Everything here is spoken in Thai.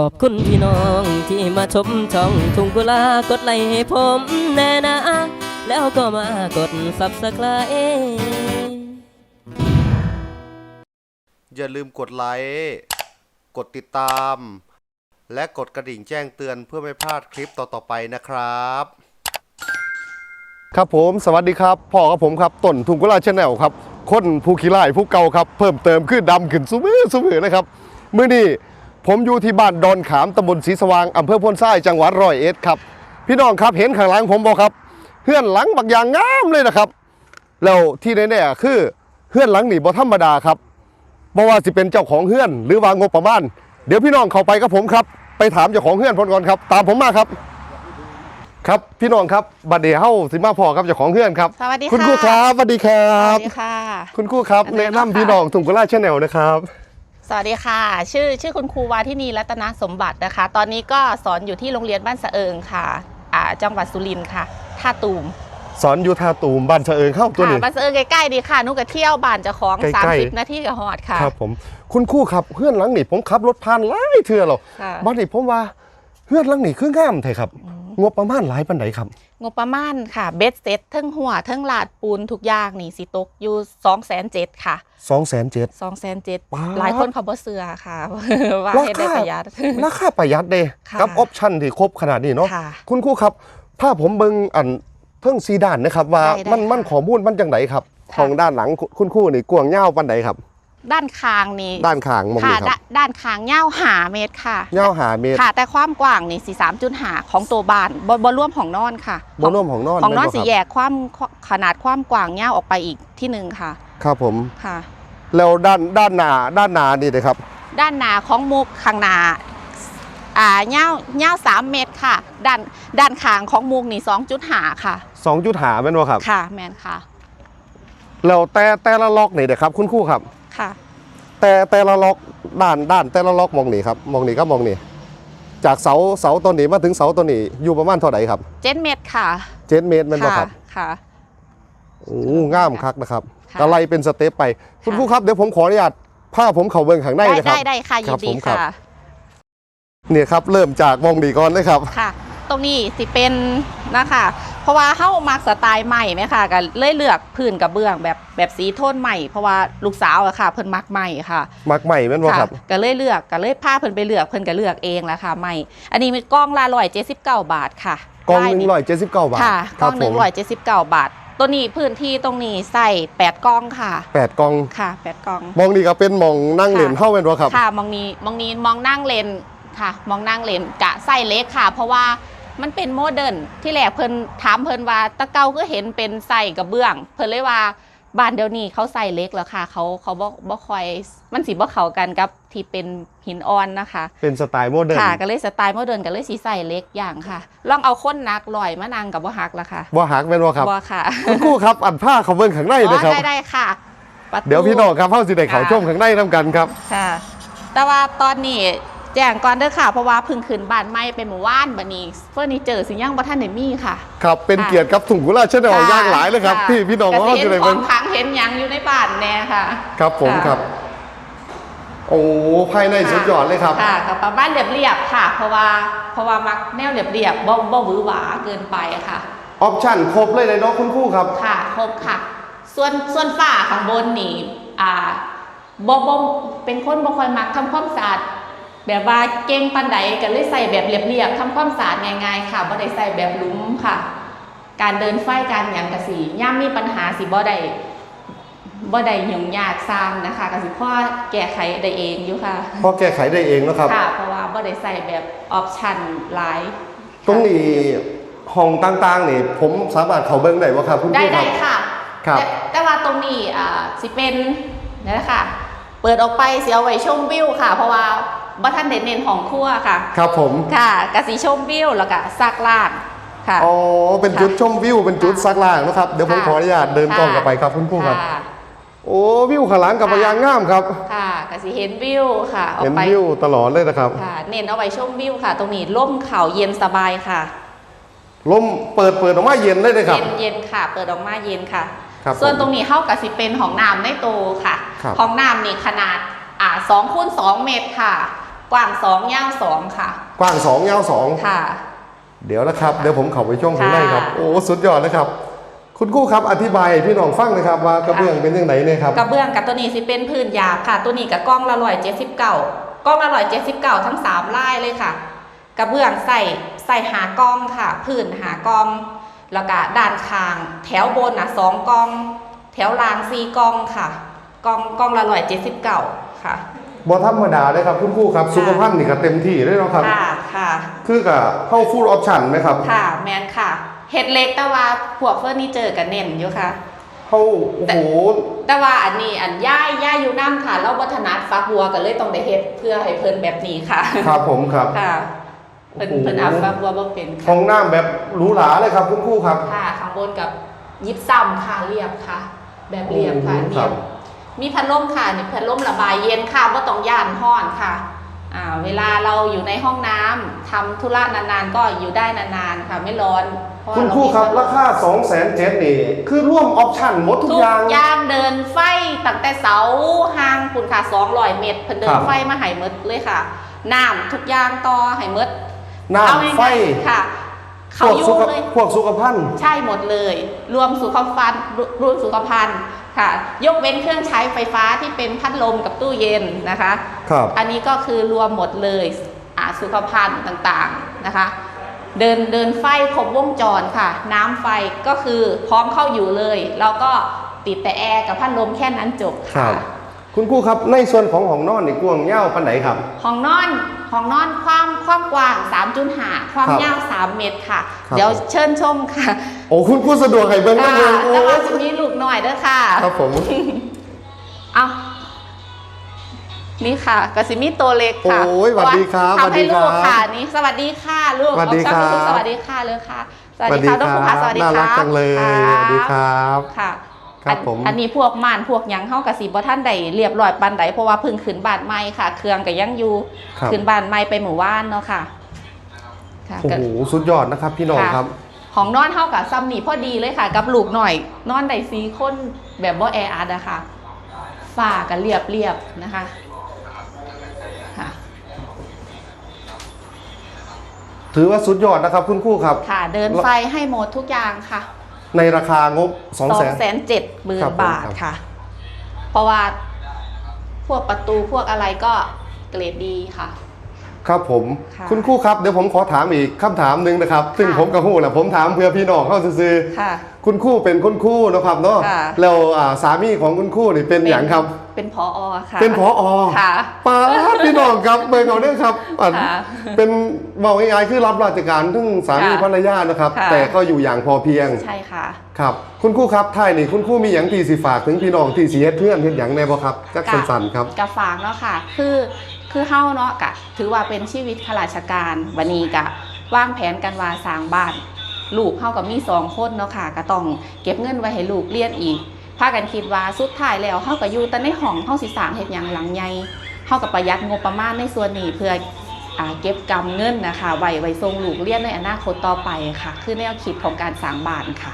ขอบคุณพี่น้องที่มาชมช่องทุ่งกุลากดไลค์ให้ผมแน่นะ แล้วก็มากด subscribe อย่าลืมกดไลค์ กดติดตาม และกดกระดิ่งแจ้งเตือนเพื่อไม่พลาดคลิปต่อ ๆ ไปนะครับ ครับผมสวัสดีครับพ่อกับผมครับต้นทุงกุลาชแนลครับ คนผู้ขี้ไล่ผู้เก่าครับ เพิ่มเติมขึ้นดำขึ้นสุมือสุมือนะครับ มื้อนี้ ผมอยู่ที่บ้านดอนขามตำบลศรีสว่างอำเภอพนทรายจังหวัดร้อยเอ็ดครับ พี่น้องครับเห็นข้างหลังผมบอกครับเฮือนหลังบักอย่างงามเลยนะครับ แล้วที่แน่ๆคือเฮือนหลังนี่บ่ธรรมดาครับบ่ว่าสิเป็นเจ้าของเฮือนหรือว่างบประมาณเดี๋ยวพี่น้องเข้าไปกับผมครับ ไปถามเจ้าของเฮือนพนก่อนครับ ตามผมมาครับ ครับพี่น้องครับบัดเดี๋ยวเฮาสิมาพอครับเจ้าของเฮือนครับ สวัสดีคุณค่ะครูครับสวัสดีครัสบ วัสดีค่ะ คุณครูครับสวัสดีแนะนำค่ะพี่น้องถุงกุลาชาแนลนะครับ สวัสดีค่ะ ชื่อชื่อคุณครูวาทินีรัตนสมบัตินะคะ ตอนนี้ก็สอนอยู่ที่โรงเรียนบ้านสะเอิงค่ะอ่าจังหวัดสุรินทร์ค่ะท่าตูมสอนอยู่ท่าตูมบ้านเฉเอิงเข้าตัวค่ะนี้ บ้านสะเอิงใกล้ๆดีค่ะนุกก็เที่ยวบ้านเจ้าของใกล้ๆ 30นาทีกับฮอดค่ะ ครับผมคุณครูครับเฮือนหลังนี่ผมขับรถผ่านหลายเทื่อแล้วค่ะบัดนี้ผมว่าเฮือนหลังนี่คืองามแท้ครับ งบประมาณหลายปานใดครับ งบประมาณค่ะ เบสเซ็ตทั้งหัวทั้งลาดปูนทุกอย่างนี่สิตกอยู่2 0 0 0 0ค่ะ2,700 2 0 0 0 0ป๊าด หลายคนเขาบ่เสือค่ะ ว่าราเฮ็ดได้คาประหยัด ราคาประหยัดเด้ค่ะกับออปชั่นที่ครบขนาดนี้เนาะค่ะคุณครูครับ ถ้าผมเบิ่งอันเพิ่งซีด้านนะครับ ว่าได้ได้มันค่ะมันข้อมูลมันจังไดครับค่ะ ของด้านหลังคุณคุณครูนี่กวางยาวปานใดครับ ด้านคางนี่ด้านข้างมองค่ะนี่คด้ารับนด้านคางยาวหาเมตรค่ะยาวหาเมตรค่ะ แต่ความกว้างนี่สี่สามจุดหาของตัวบ้านบบ่ร่วมของนอนค่ะบ่ร่วมของนอนของนอนแม่บ่สีครับแยกความขนาดความกว้างยาวออกไปอีกที่หนึ่งค่ะครับผม ค่ะ แล้วด้านด้านหน้าด้านหน้านี่นะครับ ด้านหน้าของมุกข้างหน้าอ่ายาวยาวสามเมตรค่ะ ด้านด้านข้างของมุกนี่สองจุดหาค่ะ2.5แม่นบ่ครับ ค่ะ แมนค่ะ แล้วแต่แต่ละล็อกนี่นะครับ คุณครูครับ ค่ะ แต่แต่ละล็อกด้านด้านแต่ละล็อกมองนี่ครับมองนี่ก็มองนี่จากเสาเสาต้นนี้มาถึงเสาต้นนี้อยู่ประมาณเท่าไหร่ครับเจ็ดเมตรค่ะเจ็ดเมตรแม่นบ่ค่ะครับค่ะโอ้งามคักนะครับค่ะกะไลเป็นสเต็ปไป คุณครูครับเดี๋ยวผมขออนุญาตพาผมเข้าเบิ่งข้างในได้นะครับได้ได้ค่ะคยิรันบดีผมครับค่ะเนี่ยครับเริ่มจากมองดีก่อนเลยครับค่ะ ตรงนี้สิเป็นนะคะ เพราะว่าเฮ้ามักสไตล์ใหม่ไหมคะก็เลยเลือกพื้นกับเบื้องแบบแบบสีโทนใหม่เพราะว่าลูกสาวอะค่ะ เพิ่นมักใหม่ค่ะมักใหม่แม่นบ่ครับก็เลยเลือกก็เลยพาเพิ่นไปเลือกเพิ่นก็เลือกเองแหละค่ะใหม่ อันนี้มีกล้องละร้อยเจ็ดสิบเก้าบาทค่ะกองหลายนึ่งร้อยเจ็ดสิบเก้าบาทค่ะคกล้รัอบงหผนึ่มงร้อยเจ็ดสิบเก้าบาทตัวนี้พื้นที่ตรงนี้ใส่แปดกล้องค่ะแปดกองค่ะแปดกล้อง มองนี่ก็เป็นมองนั่งเล่นค่ะเข้าแม่นบ่ครับ ค่ะ มองนี้มองนี้มองนั่งเลนค่ะ มองนั่งเลนกะไส้เล็กค่ะ เพราะว่า มันเป็นโมเดิร์นที่แรกเพิ่นถามเพิ่นว่าตะเกาก็เห็นเป็นใส่กระเบื้อง เพิ่นเลยว่าบ้านเดี๋ยวนี้เขาใส่เล็กแล้วค่ะ เขาเขาบ่บ่ค่อยมันสิบ่เข้ากันกับที่เป็นหินอ่อนนะคะ เป็นสไตล์โมเดิร์นค่ะก็เลยสไตล์โมเดิร์นก็เลยสีใส่เล็กอย่างค่ะ ลองเอาค้นนักลอยมานางกับบ่ฮักละค่ะบ่หักแม่นบ่ครับบ่ค่ะคุณครูครับอันผ้าเขาเบิ่งข้างในอ๋เลยครับอได้ได้ค่ะประตูเดี๋ยวพี่น้องครับเฮาสิได้เข้าค่ะชมข้างในนํกันครับ ค่ะ แต่ว่าตอนนี้ แจ้งก่อนเด้อค่ะ เพราะว่าเพิ่งขึ้นบ้านใหม่เป็นหมู่บ้านบัดนี้เฟอร์นิเจอร์สิยังบ่ทันได้มีค่ะ ครับเป็นค่ะเกียรติครับถุงกุลาชแนลย่างหลายเลยครับะพี่พี่น้องก็ว่าสิสิเห็ได้นขอเบิ่งงขังเห็นหยังอยู่ในบ้านแน่ค่ะ ครับผมค่ะครับ โอ้ภายในสุดยอดเลยครับค่ะกับบ้านเรียบๆค่ะ เพราะว่าเพราะว่ามักแนวเรียบๆบ่บ่หวือหวาเกินไปค่ะออปชั่นครบเลยเลยเนาะคุณครูครับค่ะครบค่ะ ส่วนส่วนฝ้าข้างบนนี่อ่าบ่บ่เป็นคนบ่ค่อยมักทำความสะอาด แบบว่าเก่งปานใดก็เลยใส่แบบเรียบๆทำความสะอาดง่ายๆค่ะบ่ได้ใส่แบบหลุมค่ะ การเดินไฟการหยังกะสิย่ามมีปัญหาสิบ่ได้บ่ได้ยุ่งยากสร้างนะคะก็สิพ่อแก้ไขได้เองอยู่ค่ะพอแก้ไขได้เองเนาะครับค่ะเพราะว่าบ่ได้ใส่แบบออปชั่นหลายตรงนี้ห้องต่างๆนี่ผมสามารถเข้าเบิ่งได้บ่ครับคุณคได้รูคได้รับค่ะครับแต่แต่ว่าตรงนี้อ่าสิเป็นนี่แหละค่ะเปิดออกไปเสียไว้ชมวิวค่ะ เพราะว่า บ่ท่านได้เน้นของครัวค่ะ ครับผมค่ะกสิชมวิวแล้วก็ซักล้างค่ะอ๋อเป็นจุดชมวิวเป็นจุดซักล้างนะครับเดี๋ยวผมค่ะขออนุญาตเดินกล้องค่ะกลับไปครับคุณครูครับค่ะโอ้วิวข้างหลังกับค่ะพยางงามครับ ค่ะกสิเห็นวิวค่ะออเห็กนไปวิวตลอดเลยนะครับค่ะเน้นเอาไว้ชมวิวค่ะ ตรงนี้ร่มเขาเย็นสบายค่ะลมเปิดเปิดออกมาเย็นเลยเลยครับ เย็นเย็นค่ะ เปิดออกมาเย็นค่ะครับส่วนผมตรงนี้เข้ากับสิเป็นของน้ำในโตค่ะครับของน้ำนี่ขนาดอ่าสองคูณสองเมตรค่ะ กว้างสองยาวสองค่ะ กว้างสองยาวสองค่ะ เดี๋ยวนะครับเดี๋ยวผมเข้าไปช่วงข้างในครับค่ะโอ้สุดยอดนะครับ คุณกู้ครับอธิบายให้พี่น้องฟังนะครับว่ากระเบื้องเป็นยังไงเนี่ยครับกระเบื้องกับตัวนี้สิเป็นพื้นหยาบค่ะ ตัวนี้กับกล้องละร้อยเจ็ดสิบเก้ากล้องละร้อยเจ็ดสิบเก้าทั้งสามลายเลยค่ะ กระเบื้องใส่ใส่หากล้องค่ะ พื้นหากล้อง แล้วก็ด้านข้าง แถวบนอะสองกล้อง แถวล่างสี่กล้องค่ะกล้องกล้องละร้อยเจ็ดสิบเก้าค่ะ บอธรรมดาเลยครับคุณกู้ครับค่ะสุขภาพนี่ก็เต็มที่เลยเนาะครับ ค่ะค่ะ คือกับเข้าฟูลออปชั่นไหมครับ ค่ะ แมนค่ะเฮ็ดเล็กแต่ว่าพวกเฟอร์นิเจอร์กันเน้นอยู่ค่ะเข้าโอ้โหแต่ว่าอันนี้อันย่ายย่ายอยู่น้ำค่ะแล้ววัฒนัดฟักบัวก็เลยต้องได้เฮ็ดเพื่อให้เพิ่นแบบนี้ค่ะ ครับผมครับค่ะเพิ่นโอ้โหเพิ่นเอาฟักบัวบ่เป็นห้ค่ะองน้ำแบบหรูหราเลยครับคุณกู้ครับ ค่ะข้างบนกับยิบซ้ำค่ะเรียบค่ะ แบบเรียบค่ะโอ้โหเรีครัยบบ มีพัดลมค่ะนี่พัดลมระบายเย็นค่ะบ่ต้องย่านห้อนค่ะอ่าเวลาเราอยู่ในห้องน้ำทำธุระนานๆ ก็อยู่ได้นานๆค่ะไม่ร้อนเพาะว่าคุณเากู้มีครับพัดลมราคา2องแสนเจ็ดนี่คือร่วมออปชั่นหมดทุกทุกอย่างอย่างเดินไฟตั้งแต่เสาห่างคุณค่ะ200 เมตรเพิ่นเดิครันบไฟมาให้หมดเลยค่ะน้ำทุกอย่างต่อให้หมดน้เอาง่ายๆำไฟค่ะพเขาวกอยู่สุขเลยพวกสุขภัณฑ์ใช่หมดเลย รวมสุขภัณฑ์รรวมสุขภัณฑ์ ค่ะ ยกเว้นเครื่องใช้ไฟฟ้าที่เป็นพัดลมกับตู้เย็นนะคะครับอันนี้ก็คือรวมหมดเลยอ่าสุขภัณฑ์ต่างๆนะคะ เดินเดินไฟครบวงจรค่ะ น้ำไฟก็คือพร้อมเข้าอยู่เลย แล้วก็ติดแต่แอร์กับพัดลมแค่นั้นจบครั ค่ะบคุณกู้ครับในส่วนของห้องนอนนี่กว้างยาวปันไหนครับ ห้องนอนห้องนอนความความกว้าง 3.5 ความครับยาว 3 เมตรค่ะ ครับ เดี๋ยวเชิญชมค่ะโอ้คุณกู้สะดวกให้เบิ้งอ่าก็เบิ้งโอ้แล้วก็จะมีลูกหน่อยด้วยค่ะ ครับผม เอานี่ค่ะกสิมีตัวเล็กค่ะโอ้ยสวัสดีครับทำให้สวัสดีลูครักบค่ะนี่สวัสดีค่ะลูกสวัสดีครับ เอาสวัสดีค่ะเลยค่ะ สวัสดีค่ะน้องภูผาสวัสดีน่าครัรักบจังเลยสวัสดีครับ ค่ะ ครับอันผมอันนี้พวกม่านพวกหยังเข้ากสิบ่ท่านใดเรียบร้อยปันใดเพราะว่าเพึ่งขึ้นบ้านใหม่ค่ะ เครื่องก็ยังอยู่ครับ ขึ้นบ้านใหม่ไปหมู่บ้านเนาะค่ะค่ะโอ้ก็ โหสุดยอดนะครับพี่น้องครับ ของนอนเท่ากับซัมนี่พอดีเลยค่ะ กับลูกหน่อย นอนได้ซีคนแบบว่าแออัดอะค่ะฝ้ากันเรียบเรียบๆนะคะค่ะถือว่าสุดยอดนะครับคุณกู้ครับ ค่ะ เดินไฟให้หมดทุกอย่างค่ะ ในราคางบ2สอง0 0 0แสนเจ็ดหมื่ครันบผมบาทครับค่ะ เพราะว่าพวกประตูพวกอะไรก็เกรดดีค่ะ ครับผม ค่ะคุณครู่ครับเดี๋ยวผมขอถามอีกคำถามหนึ่งนะครับ ซึ่งค่ะผมกับหูแหละผมถามเพื่อพี่น้องเข้าซื้อๆค่ะคุณครู่เป็นคุณครู่นะครับเนาะค่ะ แล้วอ่าสามีของคุณครู่นี่เป็นอย่างครับ เป็นพออค่ะ เป็นพออค่ะป้าดพี่น้องครับเบอร์เขาเนี่ยครับอะค่ะเป็นบอกง่ายๆคือรับราชการทั้งสามีค่ะภรรยานะครับค่ะแต่ก็อยู่อย่างพอเพียง ใช่ค่ะ ครับ คุณครู่ครับท้ายนี่คุณครู่มีอย่างที่สิฝากถึงพี่น้องที่สิเฮ็ดเพื่อนเฮ็ดอย่างแน่บ่ครับจักสั้นๆครับกะฝากเนาะค่ะ คือคือเฮาเนาะกะ ถือว่าเป็นชีวิตข้าราชการวันนี้กะวางแผนกันว่าสร้างบ้านลูกเฮากับมีสองคนเนาะค่ะก็ต้องเก็บเงินไว้ให้ลูกเรียนอีก พากันคิดว่าสุดท้ายแล้วเฮาก็อยู่แต่ในห้องเฮาสิสร้างเฮ็ดหยังหลังใหญ่เฮาก็ประหยัดงบประมาณในส่วนนี้เพื่ออเก็บกำเงินนะคะไว้ไว้ทรงลูกเลี้ยนในอนาคตต่อไปค่ะ คือแนวคิดของการสร้างบ้านค่ะ